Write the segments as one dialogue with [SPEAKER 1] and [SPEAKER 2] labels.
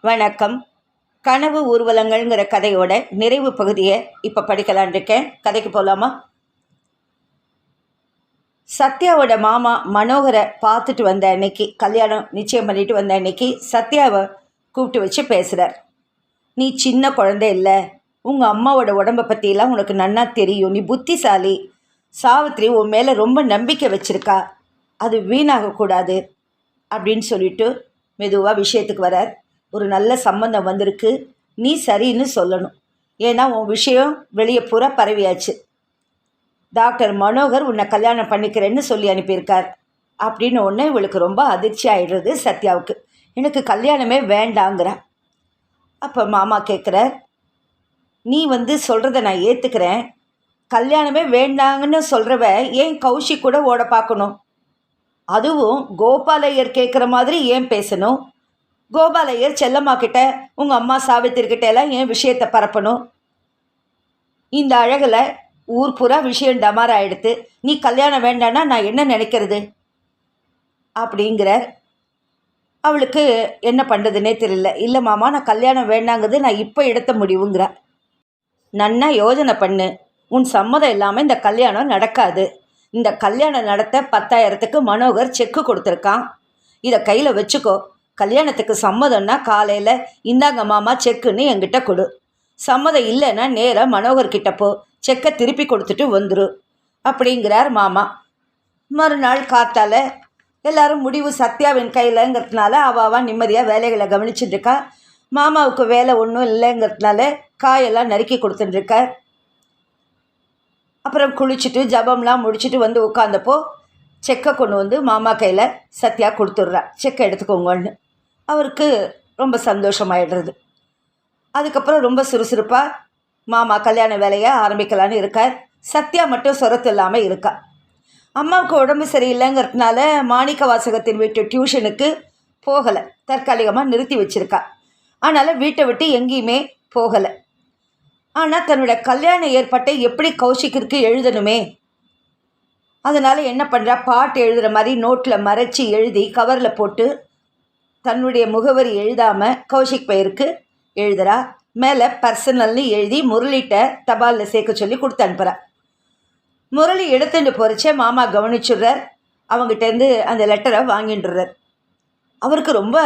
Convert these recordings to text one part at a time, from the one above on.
[SPEAKER 1] வணக்கம். கனவு ஊர்வலங்கள்ங்கிற கதையோட நிறைவு பகுதியை இப்போ படிக்கலான் இருக்கேன். கதைக்கு போகலாமா சத்யாவோட மாமா மனோகரை பார்த்துட்டு வந்த அன்னைக்கு கல்யாணம் நிச்சயம் பண்ணிட்டு வந்த அன்னைக்கு சத்யாவை கூப்பிட்டு வச்சு பேசுகிறார் நீ சின்ன குழந்தை இல்லை. உங்கள் அம்மாவோட உடம்பை பற்றியெல்லாம் உனக்கு நன்னா தெரியும். நீ புத்திசாலி. சாவித்ரி உன் மேலே ரொம்ப நம்பிக்கை வச்சுருக்கா. அது வீணாகக்கூடாது. அப்படின்னு சொல்லிட்டு மெதுவாக விஷயத்துக்கு வரார். ஒரு நல்ல சம்பந்தம் வந்திருக்கு. நீ சரின்னு சொல்லணும். ஏன்னா உன் விஷயம் வெளியே பூரா பரவியாச்சு. டாக்டர் மனோகர் உன்னை கல்யாணம் பண்ணிக்கிறேன்னு சொல்லி அனுப்பியிருக்கார். அப்படின்னு ஒன்று இவளுக்கு ரொம்ப அதிர்ச்சி ஆயிடுறது சத்யாவுக்கு. எனக்கு கல்யாணமே வேண்டாங்கிறா. அப்போ மாமா கேட்குறார் நீ வந்து சொல்கிறத நான் ஏற்றுக்கிறேன் கல்யாணமே வேண்டாங்கன்னு சொல்கிறவ ஏன் கௌஷி கூட ஓட பார்க்கணும்? அதுவும் கோபாலையர் கேட்குற மாதிரி ஏன் பேசணும்? கோபாலையர் செல்லம்மா கிட்ட உங்கள் அம்மா சாவித்திரிக்கிட்ட எல்லாம் என் விஷயத்தை பரப்பணும்? இந்த அழகில் ஊர் பூரா விஷயம் டமார் ஆயிடுத்து நீ கல்யாணம் வேண்டான்னா நான் என்ன நினைக்கிறது? அப்படிங்கிறார். அவளுக்கு என்ன பண்ணுறதுனே தெரியல. இல்லை மாமா நான் கல்யாணம் வேண்டாங்கிறது நான் இப்போ எடுத்த முடிவுங்கிறா. நன்னா யோஜனை பண்ணு. உன் சம்மதம் இல்லாமல் இந்த கல்யாணம் நடக்காது. இந்த கல்யாணம் நடத்த பத்தாயிரத்துக்கு மனோகர் செக்கு கொடுத்துருக்கான். இதை கையில் வச்சுக்கோ. கல்யாணத்துக்கு சம்மதம்னா காலையில் இந்தாங்க மாமா செக்குன்னு என்கிட்ட கொடு. சம்மதம் இல்லைன்னா நேராக மனோகர்கிட்ட போ. செக்கை திருப்பி கொடுத்துட்டு வந்துரு. அப்படிங்கிறார் மாமா. மறுநாள் காத்தால எல்லாரும் முடிவு சத்யாவின் கையிலங்கிறதுனால அவாவா நிம்மதியாக வேலைகளை கவனிச்சுட்டுருக்கா. மாமாவுக்கு வேலை ஒன்றும் இல்லைங்கிறதுனால காயெல்லாம் நறுக்கி கொடுத்துட்டுருக்கார் அப்புறம் குளிச்சுட்டு ஜபம்லாம் முடிச்சுட்டு வந்து உட்காந்தப்போ செக்கை கொண்டு வந்து மாமா கையில் சத்யா கொடுத்துட்றா. செக்கை எடுத்துக்கோங்கன்னு. அவருக்கு ரொம்ப சந்தோஷமாயிடுறது. அதுக்கப்புறம் ரொம்ப சுறுசுறுப்பாக மாமா கல்யாண வேலையை ஆரம்பிக்கலான்னு இருக்கார். சத்யா மட்டும் சொரத்து இல்லாமல் இருக்கா. அம்மாவுக்கு உடம்பு சரியில்லைங்கிறதுனால மாணிக்க வாசகத்தின் வீட்டு டியூஷனுக்கு போகலை. தற்காலிகமாக நிறுத்தி வச்சுருக்கா. அதனால் வீட்டை விட்டு எங்கேயுமே போகலை. ஆனால் தன்னோட கல்யாண ஏற்பாட்டை எப்படி கௌஷிக்கிற்கு எழுதணுமே? அதனால் என்ன பண்ணுறா பாட்டு எழுதுகிற மாதிரி நோட்டில் மறைச்சி எழுதி கவரில் போட்டு தன்னுடைய முகவரி எழுதாமல் கௌஷிக் பெயருக்கு எழுதுறா. மேலே பர்சனல்னு எழுதி முரளிட்ட தபாலில் சேர்க்க சொல்லி கொடுத்து அனுப்புகிறா முரளி எடுத்துட்டு போகிறச்சே மாமா கவனிச்சுடுறார். அவங்ககிட்டேருந்து அந்த லெட்டரை வாங்கிட்டுறார் அவருக்கு ரொம்ப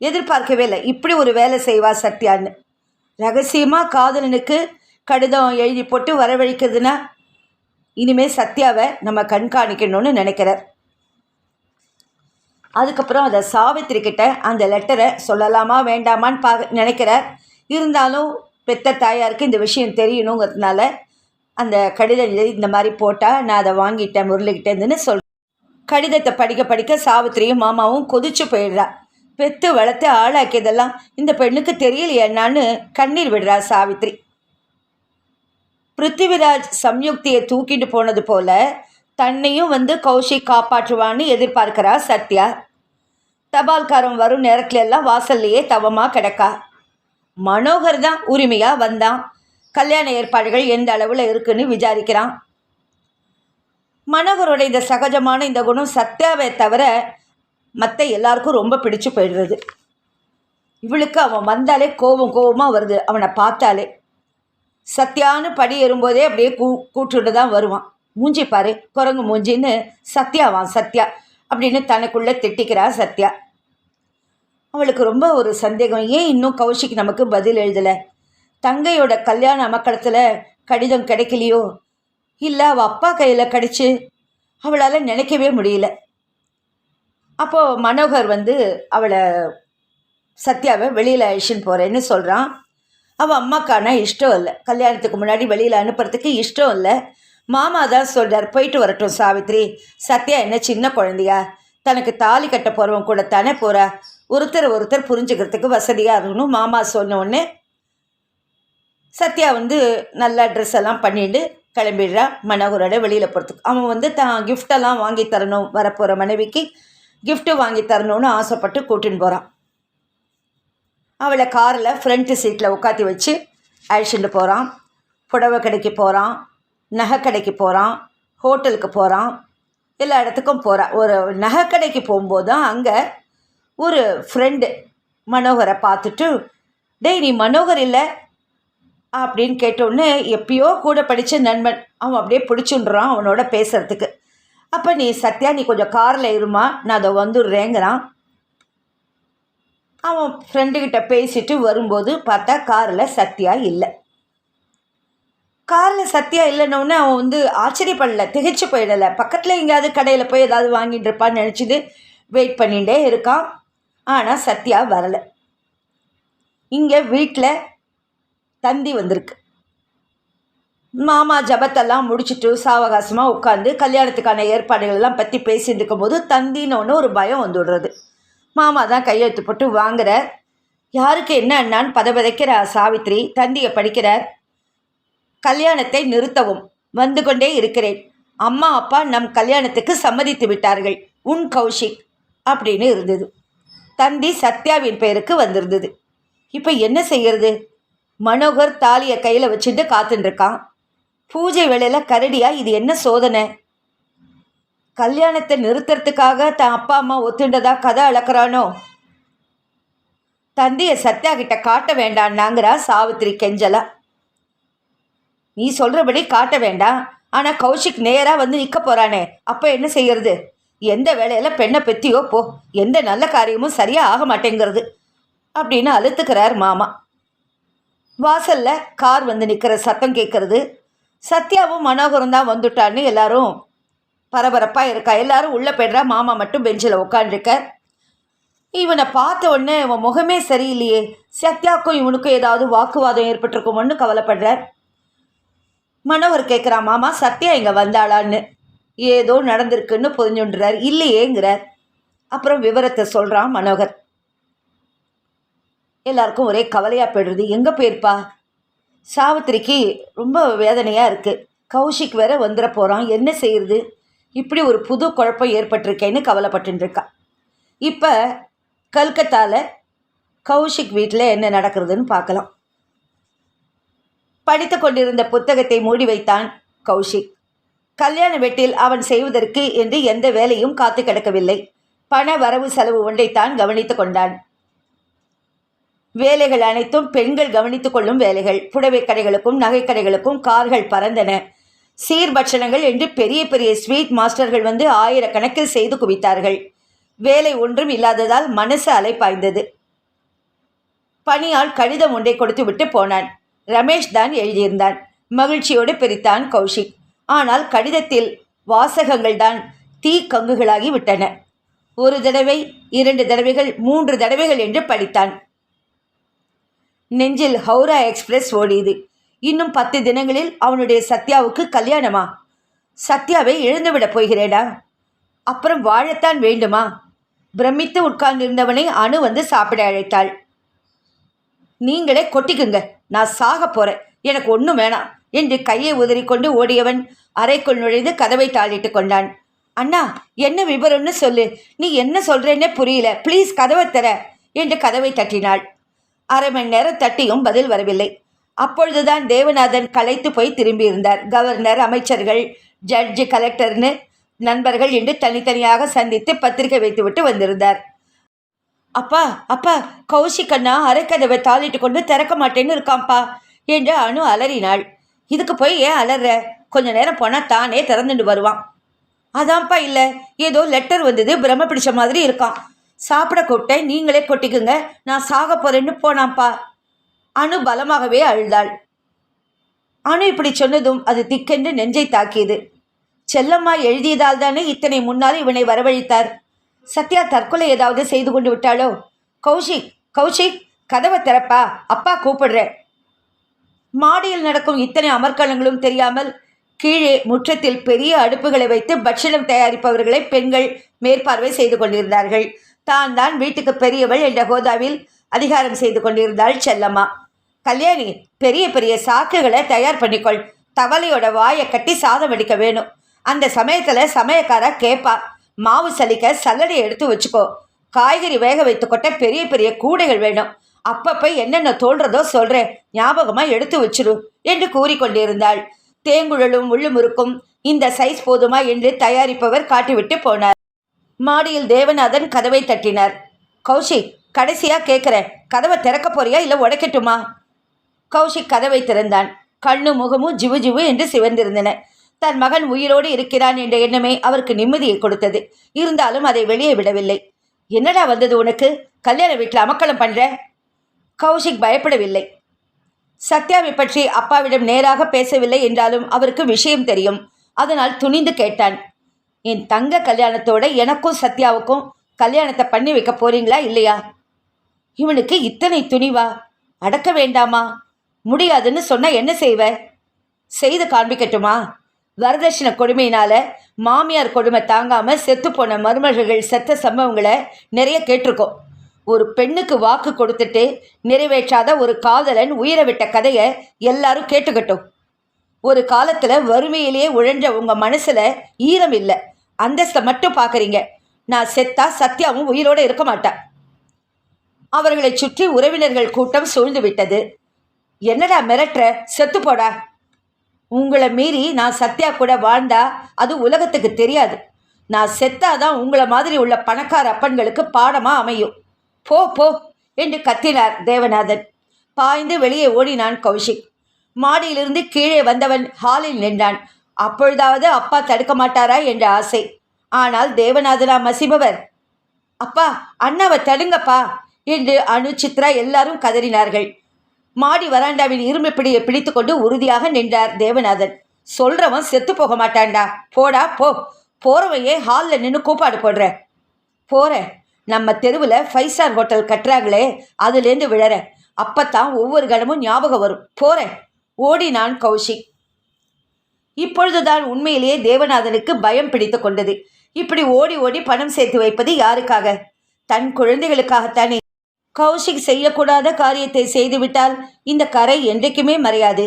[SPEAKER 1] எதிர்பார்க்கவே இல்லை. இப்படி ஒரு வேலை செய்வா சத்யான்னு. ரகசியமாக காதலனுக்கு கடிதம் எழுதி போட்டு வரவழைக்கிறதுனா இனிமேல் சத்யாவை நம்ம கண்காணிக்கணும்னு நினைக்கிறார். அதுக்கப்புறம் அதை சாவித்திரிக்கிட்ட அந்த லெட்டரை சொல்லலாமா வேண்டாமான்னு பா நினைக்கிறார். இருந்தாலும் பெத்த தாயாருக்கு இந்த விஷயம் தெரியணுங்கிறதுனால அந்த கடிதம் இந்த மாதிரி போட்டால் நான் அதை வாங்கிட்டேன் முரளிக்கிட்டேன்னு சொல் கடிதத்தை படிக்க படிக்க சாவித்திரியும் மாமாவும் கொதிச்சு போயிடுறா. பெத்து வளர்த்து ஆளாக்கியதெல்லாம் இந்த பெண்ணுக்கு தெரியலையேன்னான்னு கண்ணீர் விடுறா சாவித்ரி பிருத்திவிராஜ் சம்யுக்தியை தூக்கிட்டு போனது போல தன்னையும் வந்து கௌஷிக் காப்பாற்றுவான்னு எதிர்பார்க்கிறா சத்யா. தபால்காரன் வரும் நேரத்துல எல்லாம் வாசல்லையே தவமாக கிடக்கா. மனோகர் தான் உரிமையாக வந்தான். கல்யாண ஏற்பாடுகள் எந்த அளவில் இருக்குன்னு விசாரிக்கிறான். மனோகரோட இந்த சகஜமான இந்த குணம் சத்யாவை தவிர மற்ற எல்லாருக்கும் ரொம்ப பிடிச்சு போயிடுறது. இவளுக்கு அவன் வந்தாலே கோபம் கோபமாக வருது அவனை பார்த்தாலே. சத்யான்னு படி ஏறும்போதே அப்படியே கூ கூட்டுட்டு தான் வருவான். மூஞ்சி பாரு குரங்கு மூஞ்சின்னு சத்யாவான் சத்யா. அப்படின்னு தனக்குள்ளே திட்டிக்கிறா சத்யா. அவளுக்கு ரொம்ப ஒரு சந்தேகம். ஏன் இன்னும் கௌஷிக் நமக்கு பதில் எழுதலை? தங்கையோட கல்யாண அமக்களத்தில் கடிதம் கிடைக்கலையோ? இல்லை அவள் அப்பா கையில் கிடச்சி அவளால் நினைக்கவே முடியல. அப்போது மனோகர் வந்து அவளை சத்யாவை வெளியில் அழிச்சின்னு போகிறேன்னு சொல்கிறான் அவள் அம்மாக்கான இஷ்டம் இல்லை. கல்யாணத்துக்கு முன்னாடி வெளியில் அனுப்புறதுக்கு இஷ்டம் இல்லை. மாமா தான் சொல்கிறார் போயிட்டு வரட்டும் சாவித்ரி. சத்யா என்ன சின்ன குழந்தையா? தனக்கு தாலி கட்ட போகிறவன் கூட தானே போகிறா ஒருத்தர் ஒருத்தர் புரிஞ்சுக்கிறதுக்கு வசதியாக இருக்கணும் மாமா சொன்ன உடனே. சத்யா வந்து நல்லா ட்ரெஸ் எல்லாம் பண்ணிட்டு கிளம்பிடுறா. மனோகரோட வெளியில் போகிறதுக்கு அவன் வந்து தான் கிஃப்டெல்லாம் வாங்கி தரணும் வரப்போகிற மனைவிக்கு கிஃப்ட்டு வாங்கி தரணும்னு ஆசைப்பட்டு கூட்டின்னு போகிறான் அவளை காரில் ஃப்ரண்ட்டு சீட்டில் உட்காத்தி வச்சு அழைச்சிட்டு போகிறான் புடவை கடைக்கு போகிறான் நகை கடைக்கு போகிறான் ஹோட்டலுக்கு போகிறான் எல்லா இடத்துக்கும் போகிறான் ஒரு நகை கடைக்கு போகும்போது தான் அங்கே ஒரு ஃப்ரெண்டு மனோகரை பார்த்துட்டு டேய் நீ மனோகர் இல்லை? அப்படின்னு கேட்டோடனே எப்பயோ கூட படித்த நண்பன் அவன் அப்படியே பிடிச்சுன்றான் அவனோட பேசுகிறதுக்கு அப்போ நீ சத்யா நீ கொஞ்சம் காரில் இருமா? நான் அதை வந்துடுறேங்கிறான். அவன் ஃப்ரெண்டுக்கிட்ட பேசிட்டு வரும்போது பார்த்தா காரில் சத்யா இல்லை. காரில் சத்யா இல்லைன்னொன்னே அவன் வந்து ஆச்சரியப்படல திகைச்சு போயிடலை. பக்கத்தில் எங்கேயாவது கடையில் போய் ஏதாவது வாங்கிட்டு இருப்பான்னு நினச்சிட்டு வெயிட் பண்ணிகிட்டே இருக்கான். ஆனால் சத்யா வரலை. இங்கே வீட்டில் தந்தி வந்திருக்கு. மாமா ஜபத்தெல்லாம் முடிச்சுட்டு சாவகாசமாக உட்காந்து கல்யாணத்துக்கான ஏற்பாடுகள்லாம் பற்றி பேசிட்டு இருக்கும்போது தந்தின்னு ஒன்று ஒரு பயம் வந்துடுறது. மாமா தான் கையெழுத்து போட்டு வாங்குறார். யாருக்கு என்ன என்னான்னு பதபதைக்கிற சாவித்ரி. தந்தியை படிக்கிறார். கல்யாணத்தை நிறுத்தவும் வந்து கொண்டே இருக்கிறேன். அம்மா அப்பா நம் கல்யாணத்துக்கு சம்மதித்து விட்டார்கள். உன் கௌஷிக் அப்படின்னு இருந்தது. தந்தி சத்யாவின் பெயருக்கு வந்திருந்தது. இப்போ என்ன செய்யறது? மனோகர் தாலியை கையில் வச்சுட்டு காத்துட்டுருக்கான் பூஜை வேளையில் கரடியா இது என்ன சோதனை? கல்யாணத்தை நிறுத்துறதுக்காக தன் அப்பா அம்மா ஒத்துண்டதா கதை அளக்குறானோ? தந்தையை சத்யா கிட்ட காட்ட வேண்டான்னாங்கிறா சாவித்திரி கெஞ்சலா. நீ சொல்கிறபடி காட்ட வேண்டாம். ஆனால் கௌஷிக் நேராக வந்து நிற்க போகிறானே அப்போ என்ன செய்யறது? எந்த வேலையில் பெண்ணை பெத்தியோ போ. எந்த நல்ல காரியமும் சரியாக ஆக மாட்டேங்கிறது. அப்படின்னு அழுத்துக்கிறார் மாமா. வாசலில் கார் வந்து நிற்கிற சத்தம் கேட்குறது சத்யாவும் மனோகரும் தான் வந்துட்டான்னு எல்லாரும் பரபரப்பாக இருக்கா? எல்லாரும் உள்ளே போய்டுறா. மாமா மட்டும் பெஞ்சில் உட்காந்துருக்க இவனை பார்த்த உடனே இவன் முகமே சரியில்லையே. சத்யாக்கும் இவனுக்கும் ஏதாவது வாக்குவாதம் ஏற்பட்டிருக்குமோன்னு கவலைப்படுறார். மனவர் கேட்குறா மாமா சத்யா இங்கே வந்தாளான்னு. ஏதோ நடந்திருக்குன்னு புரிஞ்சுன்றார். இல்லையேங்கிறார். அப்புறம் விவரத்தை சொல்கிறான் மனோகர். எல்லாருக்கும் ஒரே கவலையாக போயிடுறது எங்கே போயிருப்பா? சாவித்திரிக்கு ரொம்ப வேதனையாக இருக்குது கௌஷிக் வேற வந்துட போகிறான் என்ன செய்யறது இப்படி ஒரு புது குழப்பம் ஏற்பட்டிருக்கேன்னு கவலைப்பட்டுருக்கா இப்போ கல்கத்தாவில் கௌஷிக் வீட்டில் என்ன நடக்கிறதுன்னு பார்க்கலாம் படித்து கொண்டிருந்த புத்தகத்தை மூடி வைத்தான் கௌஷிக். கல்யாண வீட்டில் அவன் செய்வதற்கு என்று எந்த வேலையும் காத்து கிடக்கவில்லை. பண வரவு செலவு ஒன்றைத்தான் கவனித்து கொண்டான். வேலைகள் அனைத்தும் பெண்கள் கவனித்துக் கொள்ளும் வேலைகள். புடவை கடைகளுக்கும் நகைக்கடைகளுக்கும் கார்கள் பறந்தன. சீர்பட்சணங்கள் என்று பெரிய பெரிய ஸ்வீட் மாஸ்டர்கள் வந்து ஆயிரக்கணக்கில் செய்து குவித்தார்கள். வேலை ஒன்றும் இல்லாததால் மனசு அலைப்பாய்ந்தது பணியால் கடிதம் ஒன்றை கொடுத்து விட்டு போனான். ரமேஷ் தான் எழுதியிருந்தான். மகிழ்ச்சியோடு பிரித்தான் கௌஷிக். ஆனால் கடிதத்தில் வாசகங்கள் தான் தீ கங்குகளாகி விட்டன. ஒரு தடவை இரண்டு தடவைகள் மூன்று தடவைகள் என்று படித்தான். நெஞ்சில் ஹவுரா எக்ஸ்பிரஸ் ஓடியது. இன்னும் பத்து தினங்களில் அவனுடைய சத்யாவுக்கு கல்யாணமா? சத்யாவை இழந்துவிடப் போகிறேடா அப்புறம் வாழத்தான் வேண்டுமா? பிரமித்து உட்கார்ந்திருந்தவனை அணு வந்து சாப்பிட அழைத்தாள். நீங்களே கொட்டிக்குங்க. நான் சாக போறேன். எனக்கு ஒன்றும் வேணாம். என்று கையை உதறிக்கொண்டு ஓடியவன் அறைக்குள் நுழைந்து கதவை தாளிட்டு கொண்டான். அண்ணா என்ன விவரம்னு சொல்லு. நீ என்ன சொல்றேன்னே புரியல. ப்ளீஸ் கதவை தர என்று கதவை தட்டினாள். அரை மணி நேரம் தட்டியும் பதில் வரவில்லை. அப்பொழுதுதான் தேவநாதன் களைத்து போய் திரும்பியிருந்தார். கவர்னர் அமைச்சர்கள் ஜட்ஜு கலெக்டர்னு நண்பர்கள் என்று தனித்தனியாக சந்தித்து பத்திரிகை வைத்துவிட்டு வந்திருந்தார். அப்பா அப்பா கௌஷிக் அண்ணா அரைக்கதவை தாளிட்டு கொண்டு திறக்க மாட்டேன்னு இருக்கான்ப்பா என்று அணு அலறினாள். இதுக்கு போய் ஏன் அலற? கொஞ்ச நேரம் போனால் தானே திறந்துட்டு வருவான். அதான்ப்பா இல்லை ஏதோ லெட்டர் வந்தது பிரம்ம பிடிச்ச மாதிரி இருக்கான். சாப்பிட கூப்பிட்டேன் நீங்களே கொட்டிக்குங்க நான் சாக போறேன்னு போனான்ப்பா. அணு பலமாகவே அழுதாள். அணு இப்படி சொன்னதும் அது திக்கென்று நெஞ்சை தாக்கியது. செல்லம்மா எழுதியதால் தானே இத்தனை முன்னால் இவனை வரவழைத்தார். சத்யா தற்கொலை ஏதாவது செய்து கொண்டு விட்டாளோ? கௌஷிக் கௌஷிக் கதவை திறப்பா அப்பா கூப்பிடுறேன் மாடியில் நடக்கும் இத்தனை அமர்க்களங்களும் தெரியாமல் கீழே முற்றத்தில் பெரிய அடுப்புகளை வைத்து பட்சணம் தயாரிப்பவர்களை பெண்கள் மேற்பார்வை செய்து கொண்டிருந்தார்கள். தான் தான் வீட்டுக்கு பெரியவள் என்ற ஹோதாவில் அதிகாரம் செய்து கொண்டிருந்தாள் செல்லம்மா. கல்யாணி பெரிய பெரிய சாக்குகளை தயார் பண்ணிக்கொள். தவளையோட வாயை கட்டி சாதம் அடிக்க வேணும். அந்த சமயத்தில் சமயக்காரா கேட்பா மாவு சலிக்க சல்லடை எடுத்து வச்சுக்கோ. காய்கறி வேக வைத்து கொட்ட பெரிய பெரிய கூடைகள் வேணும். அப்பப்போ என்னென்ன தோல்றதோ சொல்கிறேன் ஞாபகமாக எடுத்து வச்சிரு என்று கூறிக்கொண்டிருந்தாள். தேங்குழலும் உள்ளுமுறுக்கும் இந்த சைஸ் போதுமா என்று தயாரிப்பவர் காட்டிவிட்டு போனார். மாடியில் தேவநாதன் கதவை தட்டினார். கௌஷிக் கடைசியாக கேட்குறேன் கதவை திறக்க போறியா இல்லை உடைக்கட்டுமா? கௌஷிக் கதவை திறந்தான். கண்ணு முகமும் ஜிவு ஜிவு என்று சிவந்திருந்தன. தன் மகன் உயிரோடு இருக்கிறான் என்ற எண்ணமே அவருக்கு நிம்மதியை கொடுத்தது. இருந்தாலும் அதை வெளியே விடவில்லை. என்னடா வந்தது உனக்கு? கல்யாண வீட்டில் அமக்களம் பண்ணுற கௌஷிக் பயப்படவில்லை. சத்யாவை பற்றி அப்பாவிடம் நேராக பேசவில்லை என்றாலும் அவருக்கு விஷயம் தெரியும். அதனால் துணிந்து கேட்டான். என் தங்க கல்யாணத்தோட எனக்கும் சத்யாவுக்கும் கல்யாணத்தை பண்ணி வைக்க போறீங்களா இல்லையா? இவனுக்கு இத்தனை துணிவா? அடக்க வேண்டாமா? முடியாதுன்னு சொன்னா என்ன செய்வ? செய்து காண்பிக்கட்டுமா? வரதட்சணை கொடுமையினால மாமியார் கொடுமை தாங்காம செத்து போன மருமகள் செத்த சம்பவங்களை நிறைய கேட்டிருக்கோம். ஒரு பெண்ணுக்கு வாக்கு கொடுத்துட்டு நிறைவேற்றாத ஒரு காதலன் உயிரை விட்ட கதையை எல்லாரும் கேட்டுக்கட்டும். ஒரு காலத்துல வறுமையிலேயே உழஞ்ச உங்க மனசுல ஈரம் இல்லை. அந்தஸ்தை மட்டும் பார்க்குறீங்க நான் செத்தா சத்யாவும் உயிரோட இருக்க மாட்டேன் அவர்களை சுற்றி உறவினர்கள் கூட்டம் சூழ்ந்து விட்டது. என்னடா மிரட்டுற? செத்து போடா. உங்களை மீறி நான் சத்யா கூட வாழ்ந்தா அது உலகத்துக்கு தெரியாது. நான் செத்தாதான் உங்களை மாதிரி உள்ள பணக்கார அப்பன்களுக்கு பாடமாக அமையும். போ போ என்று கத்தினார் தேவநாதன். பாய்ந்து வெளியே ஓடினான் கௌஷிக். மாடியிலிருந்து கீழே வந்தவன் ஹாலில் நின்றான். அப்பொழுதாவது அப்பா தடுக்க மாட்டாரா என்ற ஆசை. ஆனால் தேவநாதனா மசிபவர். அப்பா அண்ணாவை தடுங்கப்பா என்று அனு சித்ரா எல்லாரும் கதறினார்கள். மாடி வராண்டாவின் இரும்பு பிடியை பிடித்துக்கொண்டு உறுதியாக நின்றார் தேவநாதன். சொல்றவன் செத்து போக மாட்டான்டா. போடா போ. போறவையே ஹாலில் நின்று கூப்பாடு போடுற. போற. நம்ம தெருவில் ஃபைவ் ஸ்டார் ஹோட்டல் கட்டுறாங்களே அதுலேருந்து விழற. அப்பத்தான் ஒவ்வொரு கணமும் ஞாபகம் வரும். போறேன் ஓடினான் கௌஷிக். இப்பொழுதுதான் உண்மையிலேயே தேவநாதனுக்கு பயம் பிடித்து கொண்டது. இப்படி ஓடி ஓடி பணம் சேர்த்து வைப்பது யாருக்காக? தன் குழந்தைகளுக்காகத்தானே கௌஷிக் செய்யக்கூடாத காரியத்தை செய்துவிட்டால் இந்த கரை என்றைக்குமே மறையாது.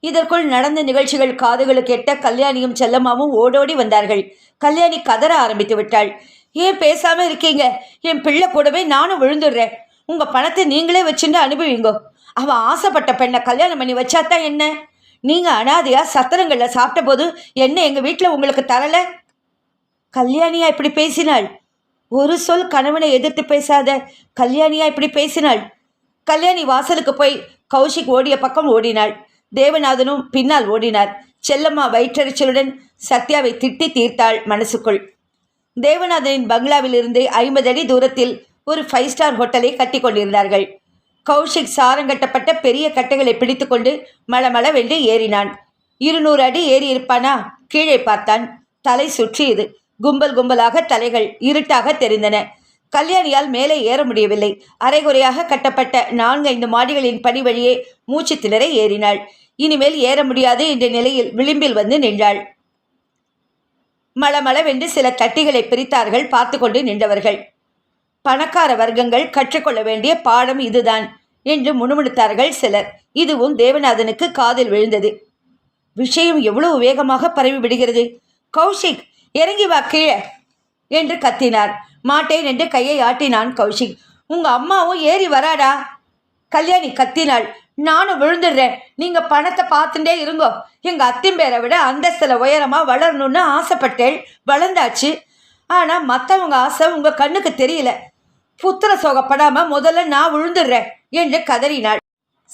[SPEAKER 1] இதற்குள் நடந்த நிகழ்ச்சிகள் காதுகளுக்கு எட்ட கல்யாணியும் செல்லம்மாவும் ஓடோடி வந்தார்கள். கல்யாணி கதற ஆரம்பித்து விட்டாள். ஏன் பேசாம இருக்கீங்க? என் பிள்ளை கூடவே நானும் விழுந்துடுறேன். உங்க பணத்தை நீங்களே வச்சுட்டு அனுபவிங்கோ. அவ ஆசைப்பட்ட பெண்ணை கல்யாணம் பண்ணி வச்சாதான் என்ன? நீங்க அனாதையா சத்திரங்களில் சாப்பிட்ட போது என்ன எங்க வீட்டில் உங்களுக்கு தரல? கல்யாணியா இப்படி பேசினாள்? ஒரு சொல் கணவனை எதிர்த்து பேசாத கல்யாணியா இப்படி பேசினாள். கல்யாணி வாசலுக்கு போய் கௌஷிக் ஓடிய பக்கம் ஓடினாள். தேவநாதனும் பின்னால் ஓடினார். செல்லம்மா வயிற்றறிச்சலுடன் சத்யாவை திட்டி தீர்த்தாள் மனசுக்குள். தேவநாதனின் பங்களாவிலிருந்து ஐம்பது அடி தூரத்தில் ஒரு ஃபைவ் ஸ்டார் ஹோட்டலை கட்டி கொண்டிருந்தார்கள். கௌஷிக் சாரங்கட்டப்பட்ட பெரிய கட்டைகளை பிடித்துக்கொண்டு மளமளவென்று ஏறினான். இருநூறு அடி ஏறி இருப்பானா கீழே பார்த்தான். தலை சுற்றியது. கும்பல் கும்பலாக தலைகள் இருட்டாக தெரிந்தன. கல்யாணியால் மேலே ஏற முடியவில்லை. அரைகுறையாக கட்டப்பட்ட நான்கைந்து மாடிகளின் படி வழியே மூச்சு திணற ஏறினாள். இனிமேல் ஏற முடியாது என்ற நிலையில் விளிம்பில் வந்து நின்றாள். மளமளவென்று சில தட்டிகளை பிரித்தார்கள் பார்த்து கொண்டு நின்றவர்கள். பணக்கார வர்க்கங்கள் கற்றுக்கொள்ள வேண்டிய பாடம் இதுதான் என்று முணுமுணுத்தார்கள் சிலர். இதுவும் தேவநாதனுக்கு காதில் விழுந்தது. விஷயம் எவ்வளவு வேகமாக பரவி விடுகிறது கௌஷிக் இறங்கி வா கீழே என்று கத்தினார். மாட்டேன் என்று கையை ஆட்டினான் கௌஷிக். உங்க அம்மாவும் ஏறி வராடா? கல்யாணி கத்தினாள். நானும் விழுந்துடுறேன். நீங்க பணத்தை பார்த்துட்டே இருங்கோ. எங்க அத்திம்பேரை விட அந்தஸ்தில் உயரமா வளரணும்னு ஆசைப்பட்டேன் வளர்ந்தாச்சு. ஆனா மற்றவங்க ஆசை உங்க கண்ணுக்கு தெரியல. புத்திர சோகப்படாம முதல்ல நான் விழுந்துடுறேன் என்று கதறினாள்.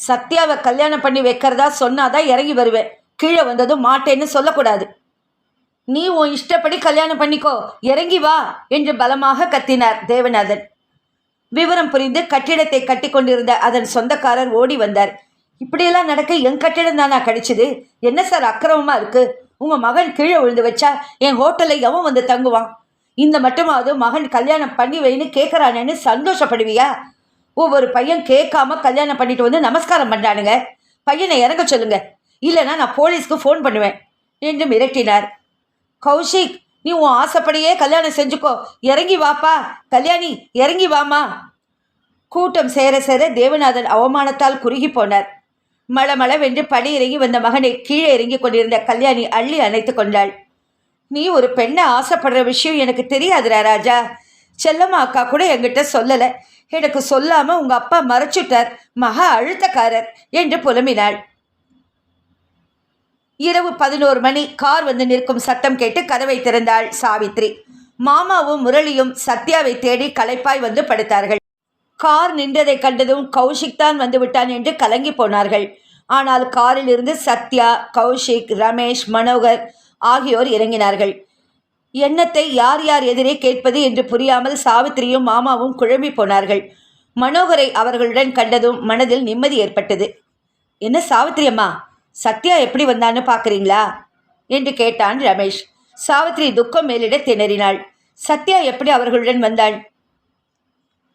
[SPEAKER 1] சத்யாவை கல்யாணம் பண்ணி வைக்கிறதா சொன்னாதான் இறங்கி வருவேன். கீழே வந்ததும் மாட்டேன்னு சொல்லக்கூடாது. நீ உன் இஷ்டப்படி கல்யாணம் பண்ணிக்கோ. இறங்கி வா என்று பலமாக கத்தினார் தேவநாதன். விவரம் புரிந்து கட்டிடத்தை கட்டி கொண்டிருந்த அதன் சொந்தக்காரர் ஓடி வந்தார். இப்படியெல்லாம் நடக்க என் கட்டிடம் தானா கிடைச்சது? என்ன சார் அக்கிரமமா இருக்கு? உங்க மகன் கீழே விழுந்து வச்சா என் ஹோட்டலை எவன் வந்து தங்குவான்? இந்த மட்டுமாவது மகன் கல்யாணம் பண்ணி வைன்னு கேட்குறானேன்னு சந்தோஷப்படுவியா? ஒவ்வொரு பையன் கேட்காம கல்யாணம் பண்ணிட்டு வந்து நமஸ்காரம் பண்ணுறானுங்க பையனை இறங்க சொல்லுங்க. இல்லைன்னா நான் போலீஸ்க்கு ஃபோன் பண்ணுவேன். என்று மிரட்டினார். கௌஷிக் நீ உன் ஆசைப்படியே கல்யாணம் செஞ்சுக்கோ. இறங்கி வாப்பா. கல்யாணி இறங்கி வாமா கூட்டம் சேர சேர தேவநாதன் அவமானத்தால் குறுகி போனார். மளமளவென்று படி இறங்கி வந்த மகனை கீழே இறங்கி கொண்டிருந்த கல்யாணி அள்ளி அணைத்து கொண்டாள். நீ ஒரு பெண்ணை ஆசைப்படுற விஷயம் எனக்கு தெரியாதுரா ராஜா. செல்லம்மா அக்கா கூட என்கிட்ட சொல்லலை. எனக்கு சொல்லாமல் உங்கள் அப்பா மறைச்சுட்டார். மகா அழுத்தக்காரர் என்று புலம்பினாள். இரவு பதினோரு மணி கார் வந்து நிற்கும் சத்தம் கேட்டு கதவை திறந்தாள் சாவித்ரி. மாமாவும் முரளியும் சத்யாவை தேடி களைப்பாய் வந்து படுத்தார்கள். கார் நின்றதை கண்டதும் கௌஷிக் தான் வந்து விட்டான் என்று கலங்கி போனார்கள். ஆனால் காரில் இருந்து சத்யா கௌஷிக் ரமேஷ் மனோகர் ஆகியோர் இறங்கினார்கள். எண்ணத்தை யார் யார் எதிரே கேட்பது? என்று புரியாமல் சாவித்திரியும் மாமாவும் குழம்பி போனார்கள். மனோகரை அவர்களுடன் கண்டதும் மனதில் நிம்மதி ஏற்பட்டது. என்ன சாவித்திரி அம்மா? சத்யா எப்படி வந்தான்னு பார்க்குறீங்களா? என்று கேட்டான் ரமேஷ். சாவித்ரி துக்கம் மேலிட திணறினாள். சத்யா எப்படி அவர்களுடன் வந்தாள்?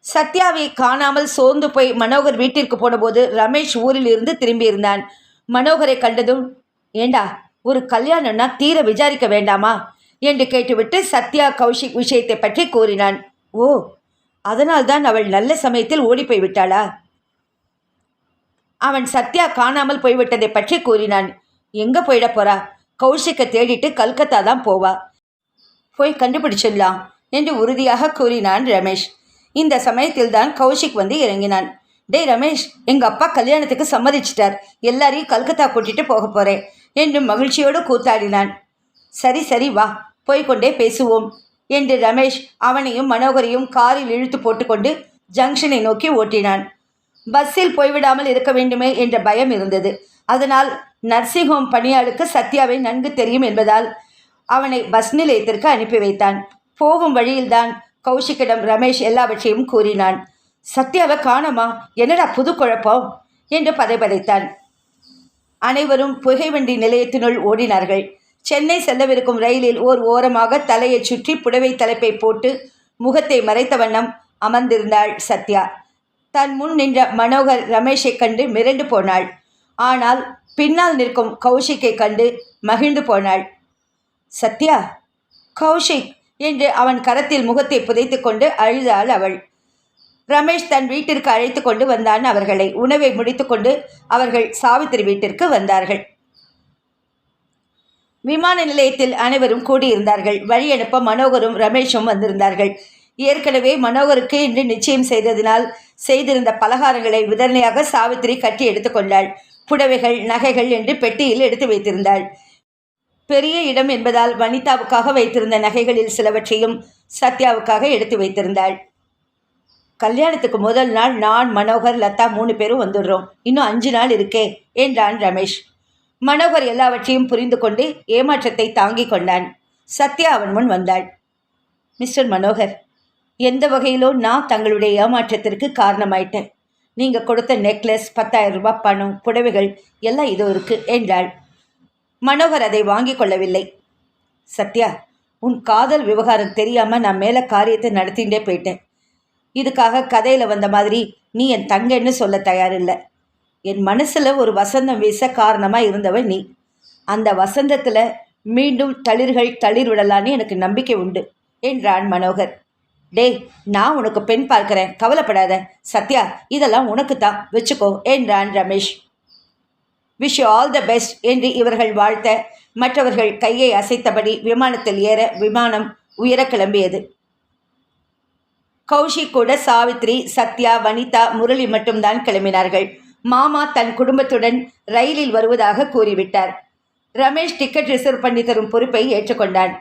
[SPEAKER 1] சத்யாவை காணாமல் சோர்ந்து போய் மனோகர் வீட்டிற்கு போனபோது ரமேஷ் ஊரில் இருந்து திரும்பியிருந்தான் மனோகரை கண்டதும் ஏண்டா ஒரு கல்யாணம்னா தீர விசாரிக்க வேண்டாமா? என்று கேட்டுவிட்டு சத்யா கௌஷிக் விஷயத்தை பற்றி கூறினான். ஓ அதனால்தான் அவள் நல்ல சமயத்தில் ஓடிப்போய் விட்டாளா? அவன் சத்யா காணாமல் போய்விட்டதை பற்றி கூறினான். எங்கே போயிட போறா? கௌஷிக்கை தேடிட்டு கல்கத்தா தான் போவா. போய் கண்டுபிடிச்சிடலாம் என்று உறுதியாக கூறினான் ரமேஷ். இந்த சமயத்தில்தான் கௌஷிக் வந்து இறங்கினான். டேய் ரமேஷ் எங்க அப்பா கல்யாணத்துக்கு சம்மதிச்சிட்டார். எல்லாரையும் கல்கத்தா கூட்டிட்டு போக போறேன் என்று மகிழ்ச்சியோடு கூத்தாடினான். சரி சரி வா போய்க்கொண்டே பேசுவோம் என்று ரமேஷ் அவனையும் மனோகரையும் காரில் இழுத்து போட்டுக்கொண்டு ஜங்ஷனை நோக்கி ஓட்டினான். பஸ்ஸில் போய்விடாமல் இருக்க வேண்டுமே என்ற பயம் இருந்தது. அதனால் நர்சிங் ஹோம் பணியாளுக்கு சத்யாவை நன்கு தெரியும் என்பதால் அவனை பஸ் நிலையத்திற்கு அனுப்பி வைத்தான். போகும் வழியில்தான் கௌஷிக்கிடம் ரமேஷ் எல்லாவற்றையும் கூறினான். சத்யாவை காணோமா? என்னடா புது குழப்பம்? என்று பதைபதைத்தான். அனைவரும் புகைவண்டி நிலையத்தினுள் ஓடினார்கள். சென்னை செல்லவிருக்கும் ரயிலில் ஓர் ஓரமாக தலையைச் சுற்றி புடவை தலைப்பை போட்டு முகத்தை மறைத்த வண்ணம் அமர்ந்திருந்தாள் சத்யா. தன் முன் நின்ற மனோகர் ரமேஷை கண்டு மிரண்டு போனாள். ஆனால் பின்னால் நிற்கும் கௌஷிக்கை கண்டு மகிழ்ந்து போனாள். சத்யா கௌஷிக் என்று அவன் கரத்தில் முகத்தை புதைத்து கொண்டு அழுதாள் அவள். ரமேஷ் தன் வீட்டிற்கு அழைத்து கொண்டு வந்தான் அவர்களை. உணவை முடித்துக்கொண்டு அவர்கள் சாவித்திரி வீட்டிற்கு வந்தார்கள். விமான நிலையத்தில் அனைவரும் கூடியிருந்தார்கள். வழி அனுப்ப மனோகரும் ரமேஷும் வந்திருந்தார்கள். ஏற்கனவே மனோகருக்கு இன்று நிச்சயம் செய்ததினால் செய்திருந்த பலகாரங்களை விதரணையாக சாவித்திரி கட்டி எடுத்துக்கொண்டாள் புடவைகள் நகைகள் என்று பெட்டியில் எடுத்து வைத்திருந்தாள். பெரிய இடம் என்பதால் வனிதாவுக்காக வைத்திருந்த நகைகளில் சிலவற்றையும் சத்யாவுக்காக எடுத்து வைத்திருந்தாள். கல்யாணத்துக்கு முதல் நாள் நான் மனோகர் லதா மூணு பேரும் வந்துடுறோம். இன்னும் அஞ்சு நாள் இருக்கே என்றான் ரமேஷ். மனோகர் எல்லாவற்றையும் புரிந்து கொண்டு ஏமாற்றத்தை தாங்கிக் கொண்டான். சத்யா அவன் முன் வந்தாள். மிஸ்டர் மனோகர் எந்த வகையிலோ நான் தங்களுடைய ஏமாற்றத்திற்கு காரணமாயிட்டேன். நீங்கள் கொடுத்த நெக்லஸ் பத்தாயிரம் ரூபாய் பணம் புடவைகள் எல்லாம் இதோ இருக்கு என்றாள். மனோகர் அதை வாங்கி கொள்ளவில்லை. சத்யா உன் காதல் விவகாரம் தெரியாமல் நான் மேலே காரியத்தை நடத்திகிட்டே போயிட்டேன். இதுக்காக கதையில் வந்த மாதிரி நீ என் தங்கன்னு சொல்ல தயாரில்லை. என் மனசில் ஒரு வசந்தம் வீச காரணமாக இருந்தவன் நீ. அந்த வசந்தத்தில் மீண்டும் தளிர்கள் தளிர் விடலான்னு எனக்கு நம்பிக்கை உண்டு என்றான் மனோகர். டேய் நான் உனக்கு பெண் பார்க்கிறேன். கவலைப்படாத. சத்யா இதெல்லாம் உனக்கு தான் வச்சுக்கோ என்றான் Ramesh. Wish you all the best என்று இவர்கள் வாழ்த்த மற்றவர்கள் கையை அசைத்தபடி விமானத்தில் ஏற விமானம் உயர கிளம்பியது கௌஷிக் கூட சாவித்ரி சத்யா வனிதா முரளி மட்டும்தான் கிளம்பினார்கள். மாமா தன் குடும்பத்துடன் ரயிலில் வருவதாக கூறிவிட்டார். ரமேஷ் டிக்கெட் ரிசர்வ் பண்ணி தரும் பொறுப்பை ஏற்றுக்கொண்டான்.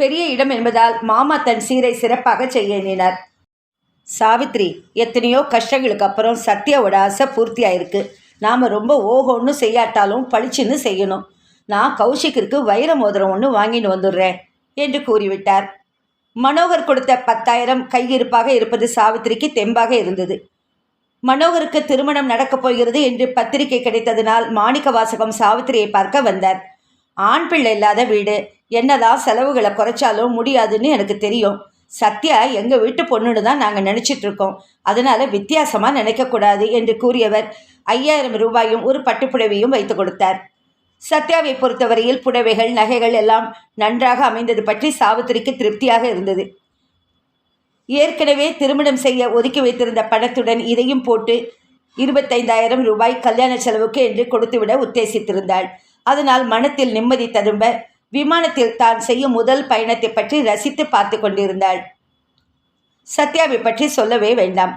[SPEAKER 1] பெரிய இடம் என்பதால் மாமா தன் சீரை சிறப்பாக செய்ய எண்ணினார். சாவித்ரி எத்தனையோ கஷ்டங்களுக்கு அப்புறம் சத்யாவோட ஆசை பூர்த்தி ஆயிருக்கு நாம் ரொம்ப ஓஹோன்னு செய்யாட்டாலும் பளிச்சுன்னு செய்யணும். நான் கௌஷிக்கிற்கு வைர மோதிரம் ஒன்று வாங்கிட்டு வந்துடுறேன் என்று கூறிவிட்டார். மனோகர் கொடுத்த பத்தாயிரம் கையிருப்பாக இருப்பது சாவித்திரிக்கு தெம்பாக இருந்தது. மனோகருக்கு திருமணம் நடக்கப் போகிறது என்று பத்திரிகை கிடைத்ததினால் மாணிக்க வாசகம் சாவித்திரியை பார்க்க வந்தார். ஆண் பிள்ளை இல்லாத வீடு. என்னதான் செலவுகளை குறைச்சாலும் முடியாதுன்னு எனக்கு தெரியும். சத்யா எங்கள் வீட்டு பொண்ணுன்னு தான் நாங்கள் நினச்சிட்ருக்கோம் இருக்கோம். அதனால வித்தியாசமாக நினைக்கக்கூடாது என்று கூறியவர். ஐயாயிரம் ரூபாயும் ஒரு பட்டுப்புடவையும் வைத்து கொடுத்தார். சத்யாவை பொறுத்தவரையில் புடவைகள் நகைகள் எல்லாம் நன்றாக அமைந்தது பற்றி சாவித்திரிக்கு திருப்தியாக இருந்தது. ஏற்கனவே திருமணம் செய்ய ஒதுக்கி வைத்திருந்த பணத்துடன் இதையும் போட்டு இருபத்தைந்தாயிரம் ரூபாய் கல்யாண செலவுக்கு என்று கொடுத்துவிட உத்தேசித்திருந்தாள். அதனால் மனத்தில் நிம்மதி ததும்ப விமானத்தில் தான் செய்யும் முதல் பயணத்தை பற்றி ரசித்து பார்த்து கொண்டிருந்தாள். சத்யாவை பற்றி சொல்லவே வேண்டாம்.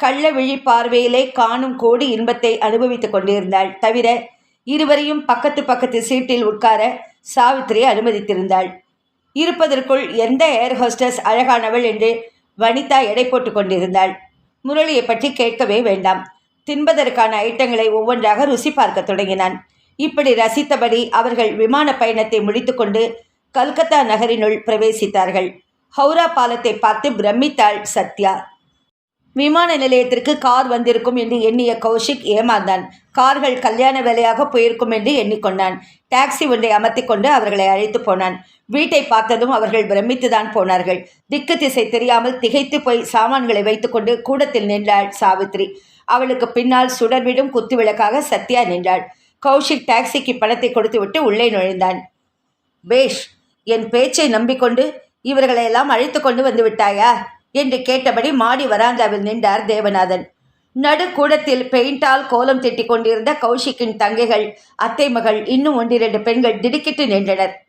[SPEAKER 1] கள்ள விழி பார்வையிலே காணும் கோடி இன்பத்தை அனுபவித்துக் கொண்டிருந்தாள். தவிர இருவரையும் பக்கத்து பக்கத்து சீட்டில் உட்கார சாவித்திரி அனுமதித்திருந்தாள். இருப்பதற்குள் எந்த ஏர் ஹோஸ்டஸ் அழகானவள் என்று வனிதா எடை போட்டு கொண்டிருந்தாள். முரளியை பற்றி கேட்கவே வேண்டாம். தின்பதற்கான ஐட்டங்களை ஒவ்வொன்றாக ருசி பார்க்க தொடங்கினான். இப்படி ரசித்தபடி அவர்கள் விமான பயணத்தை முடித்துக்கொண்டு கல்கத்தா நகரினுள் பிரவேசித்தார்கள். ஹவுரா பாலத்தை பார்த்து பிரமித்தாள் சத்யா. விமான நிலையத்திற்கு கார் வந்திருக்கும் என்று எண்ணிய கௌஷிக் ஏமாந்தான். கார்கள் கல்யாண வேலையாக போயிருக்கும் என்று எண்ணிக்கொண்டான். டாக்ஸி ஒன்றை அமர்த்தி கொண்டு அவர்களை அழைத்து போனான். வீட்டை பார்த்ததும் அவர்கள் பிரமித்துதான் போனார்கள். திக்கு திசை தெரியாமல் திகைத்து போய் சாமான்களை வைத்துக்கொண்டு கூடத்தில் நின்றாள் சாவித்ரி. அவளுக்கு பின்னால் சுடர்விடும் குத்துவிளக்காக சத்யா நின்றாள். கௌஷிக் டாக்ஸிக்கு பணத்தை கொடுத்துவிட்டு உள்ளே நுழைந்தான். பேஷ் என் பேச்சை நம்பிக்கொண்டு இவர்களை எல்லாம் அழைத்து கொண்டு வந்து விட்டாயா? என்று கேட்டபடி மாடி வராந்தாவில் நின்றார் தேவநாதன். நடுக்கூடத்தில் பெயிண்டால் கோலம் திட்டிக் கொண்டிருந்த கௌஷிக்கின் தங்கைகள் அத்தை மகள் இன்னும் ஒன்றிரண்டு பெண்கள் திடுக்கிட்டு நின்றனர்.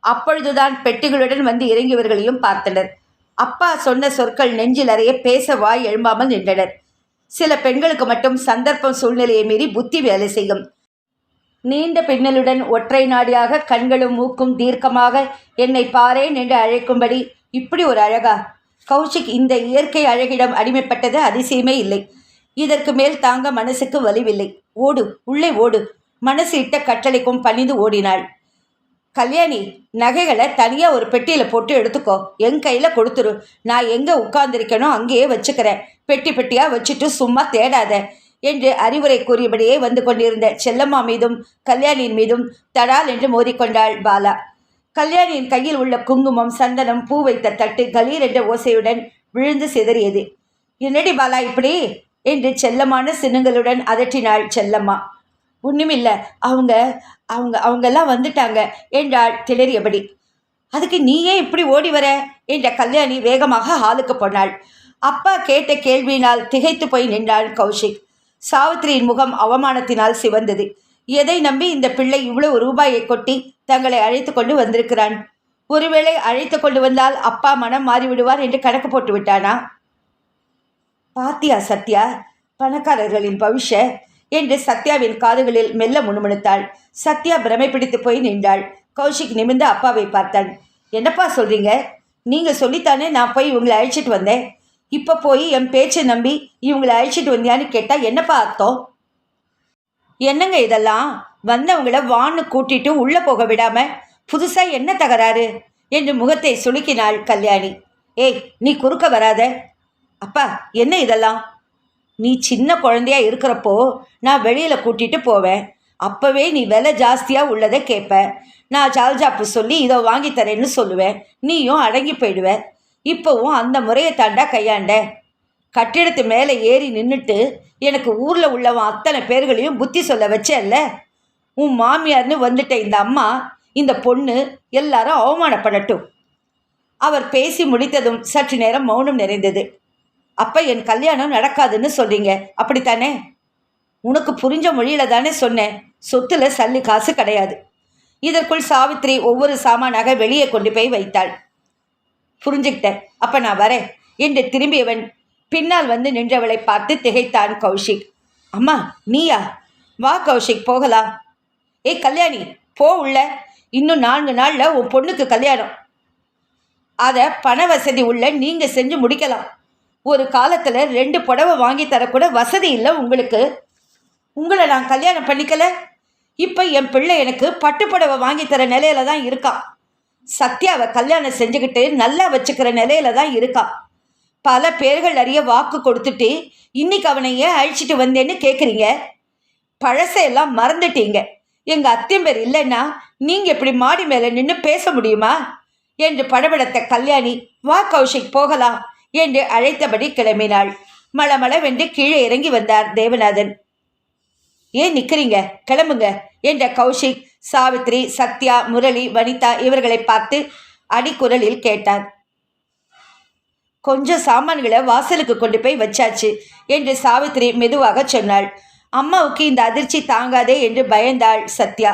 [SPEAKER 1] அப்பொழுதுதான் பெட்டிகளுடன் வந்து இறங்கியவர்களையும் பார்த்தனர். அப்பா சொன்ன சொற்கள் நெஞ்சில் அறைய பேச வாய் எழும்பாமல் நின்றனர். சில பெண்களுக்கு மட்டும் சந்தர்ப்பம் சூழ்நிலையை மீறி புத்தி வேலை செய்யும். நீண்ட பின்னலுடன் ஒற்றை நாடியாக கண்களும் மூக்கும் தீர்க்கமாக என்னை பாரேன் என்று அழைக்கும்படி இப்படி ஒரு அழகா? கௌஷிக் இந்த இயற்கை அழகிடம் அடிமைப்பட்டது அதிசயமே இல்லை. இதற்கு மேல் தாங்க மனசுக்கு வலிவில்லை. ஓடு உள்ளே ஓடு. மனசு இட்ட கட்டளைக்கும் பணிந்து ஓடினாள். கல்யாணி நகைகளை தனியாக ஒரு பெட்டியில் போட்டு எடுத்துக்கோ. என் கையில் கொடுத்துரு. நான் எங்கே உட்காந்துருக்கேனோ அங்கேயே வச்சுக்கிறேன். பெட்டி பெட்டியாக வச்சுட்டு சும்மா தேடாத. என்று அறிவுரை கூறியபடியே வந்து கொண்டிருந்த செல்லம்மா மீதும் கல்யாணியின் மீதும் தடால் என்று மோதிக்கொண்டாள் பாலா. கல்யாணியின் கையில் உள்ள குங்குமம் சந்தனம் பூ வைத்த தட்டு கலீர் என்ற ஓசையுடன் விழுந்து சிதறியது. என்னடி பாலா இப்படி? என்று செல்லமான சின்னங்களுடன் அதட்டினாள் செல்லம்மா. ஒன்றுமில்லை அவங்க அவங்க அவங்கெல்லாம் வந்துட்டாங்க என்றாள் திளறியபடி அதுக்கு நீயே இப்படி ஓடி வர? என்ற கல்யாணி வேகமாக ஹாலுக்கு போனாள். அப்பா கேட்ட கேள்வியினால் திகைத்து போய் நின்றாள் கௌஷிக். சாவித்திரியின் முகம் அவமானத்தினால் சிவந்தது. எதை நம்பி இந்த பிள்ளை இவ்வளவு ரூபாயை கொட்டி தங்களை அழைத்து கொண்டு வந்திருக்கிறான்? ஒருவேளை அழைத்து கொண்டு வந்தால் அப்பா மனம் மாறிவிடுவார் என்று கணக்கு போட்டு விட்டானா? பாத்தியா சத்யா பணக்காரர்களின் பவிஷ்ய என்று சத்யாவின் காதுகளில் மெல்ல முணுமுணுத்தாள். சத்யா பிரமை பிடித்து போய் நின்றாள். கௌஷிக் நிமிர்ந்து அப்பாவை பார்த்தான். என்னப்பா சொல்றீங்க? நீங்க சொல்லித்தானே நான் போய் உங்களை அழைச்சிட்டு வந்தேன்? இப்போ போய் என் பேச்சை நம்பி இவங்களை அழைச்சிட்டு வந்தியான்னு கேட்டால் என்னப்பா அர்த்தம்? என்னங்க இதெல்லாம்? வந்தவங்கள வான்னு கூட்டிட்டு உள்ளே போக விடாமல் புதுசாக என்ன தகராறு? என்று முகத்தை சுளுக்கினாள் கல்யாணி. ஏய் நீ குறுக்க வராத. அப்பா என்ன இதெல்லாம்? நீ சின்ன குழந்தையா இருக்கிறப்போ நான் வெளியில் கூட்டிகிட்டு போவேன். அப்போவே நீ விலை ஜாஸ்தியாக உள்ளதை கேட்ப நான் ஜால்ஜாப்பு சொல்லி இதை வாங்கி தரேன்னு சொல்லுவேன். நீயும் அடங்கி போயிடுவேன் இப்போவும் அந்த முறையை தாண்டா கையாண்ட. கட்டிடத்து மேலே ஏறி நின்றுட்டு எனக்கு ஊரில் உள்ளவன் அத்தனை பேர்களையும் புத்தி சொல்ல வச்சேல்ல? உன் மாமியார்னு வந்துட்ட இந்த அம்மா இந்த பொண்ணு எல்லாரும் அவமானப்படட்டும். அவர் பேசி முடித்ததும் சற்று நேரம் மௌனம் நிறைந்தது. அப்போ என் கல்யாணம் நடக்காதுன்னு சொல்கிறீங்க அப்படித்தானே? உனக்கு புரிஞ்ச மொழியில தானே சொன்னேன் சொத்துல சல்லி காசு கிடையாது. இதற்குள் சாவித்திரி ஒவ்வொரு சாமானாக வெளியே கொண்டு போய் வைத்தாள். புரிஞ்சுக்கிட்டேன் அப்போ நான் வரேன் என்று திரும்பியவன் பின்னால் வந்து நின்றவளை பார்த்து திகைத்தான் கௌஷிக். அம்மா நீயா? வா கௌஷிக் போகலாம். ஏய் கல்யாணி போ உள்ள. இன்னும் நான்கு நாளில் உன் பொண்ணுக்கு கல்யாணம். அதை பண வசதி உள்ள நீங்கள் செஞ்சு முடிக்கலாம். ஒரு காலத்தில் ரெண்டு புடவை வாங்கி தரக்கூட வசதி இல்லை உங்களுக்கு. உங்களை நான் கல்யாணம் பண்ணிக்கல. இப்போ என் பிள்ளை எனக்கு பட்டு புடவை வாங்கி தர நிலையில தான் இருக்கான் சத்யாவை கல்யாணம் செஞ்சுக்கிட்டு நல்லா வச்சுக்கிற நிலையில தான் இருக்கான் பல பேர்கள் அறிய வாக்கு கொடுத்துட்டு இன்னைக்கு அவனை ஏன் அழிச்சிட்டு வந்தேன்னு கேட்குறீங்க பழசையெல்லாம் மறந்துட்டீங்க. எங்கள் அத்தியம்பர் இல்லைன்னா நீங்கள் இப்படி மாடி மேலே நின்று பேச முடியுமா என்று படபடத்த கல்யாணி வா கௌஷிக் போகலாம் என்று அழைத்தபடி கிளம்பினாள். மளமளவென்று கீழே இறங்கி வந்தார் தேவநாதன். ஏன் நிற்கிறீங்க கிளம்புங்க என்ற கௌஷிக். சாவித்ரி சத்யா முரளி வனிதா இவர்களை பார்த்து அடிக்குரலில் கேட்டார். கொஞ்சம் சாமான்களை வாசலுக்கு கொண்டு போய் வச்சாச்சு என்று சாவித்ரி மெதுவாக சொன்னாள். அம்மாவுக்கு இந்த அதிர்ச்சி தாங்காதே என்று பயந்தாள் சத்யா.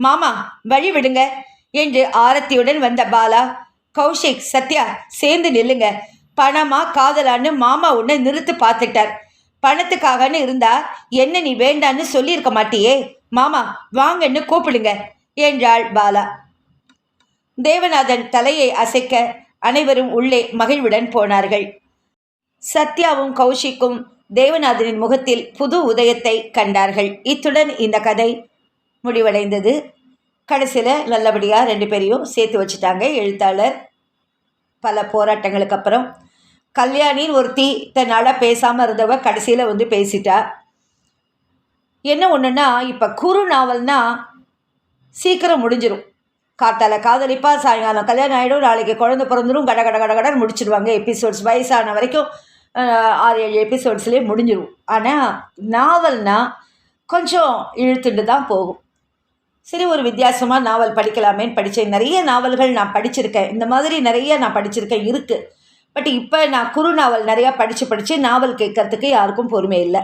[SPEAKER 1] மாமா வழி விடுங்க என்று ஆரத்தியுடன் வந்த பாலா கௌஷிக் சத்யா சேர்ந்து நில்லுங்க. பணமா காதலான்னு மாமா உன்னை நிறுத்து பார்த்துட்டார். பணத்துக்காகன்னு இருந்தா என்ன நீ வேண்டான்னு சொல்லியிருக்க மாட்டியே? மாமா வாங்கன்னு கூப்பிடுங்க என்றாள் பாலா. தேவநாதன் தலையை அசைக்க அனைவரும் உள்ளே மகிழ்வுடன் போனார்கள். சத்யாவும் கௌஷிக்கும் தேவநாதனின் முகத்தில் புது உதயத்தை கண்டார்கள். இத்துடன் இந்த கதை முடிவடைந்தது. கடைசியில் நல்லபடியாக ரெண்டு பேரையும் சேர்த்து வச்சுட்டாங்க எழுத்தாளர். பல போராட்டங்களுக்கு அப்புறம் கல்யாணின்னு ஒருத்தி தன்னால் பேசாமல் இருந்தவ கடைசியில் வந்து பேசிட்டா. என்ன ஒன்றுன்னா இப்போ குறு நாவல்னா சீக்கிரம் முடிஞ்சிடும் காத்தால காதலிப்பா சாயங்காலம் கல்யாணம் ஆகிடும் நாளைக்கு குழந்தை பிறந்துடும் கட கட கட கடன்னு முடிச்சிடுவாங்க எபிசோட்ஸ் வயசான வரைக்கும் ஆறு ஏழு எபிசோட்ஸ்லேயே முடிஞ்சிடும் ஆனால் நாவல்னா கொஞ்சம் இழுத்துட்டு தான் போகும். சரி ஒரு வித்தியாசமாக நாவல் படிக்கலாமேன்னு படித்தேன் நிறைய நாவல்கள் நான் படிச்சிருக்கேன். இந்த மாதிரி நிறைய நான் படிச்சிருக்கேன். இருக்குது பட் இப்போ நான் குறு நாவல் நிறையா படித்து படித்து நாவல் கேட்கறதுக்கு யாருக்கும் பொறுமை இல்லை.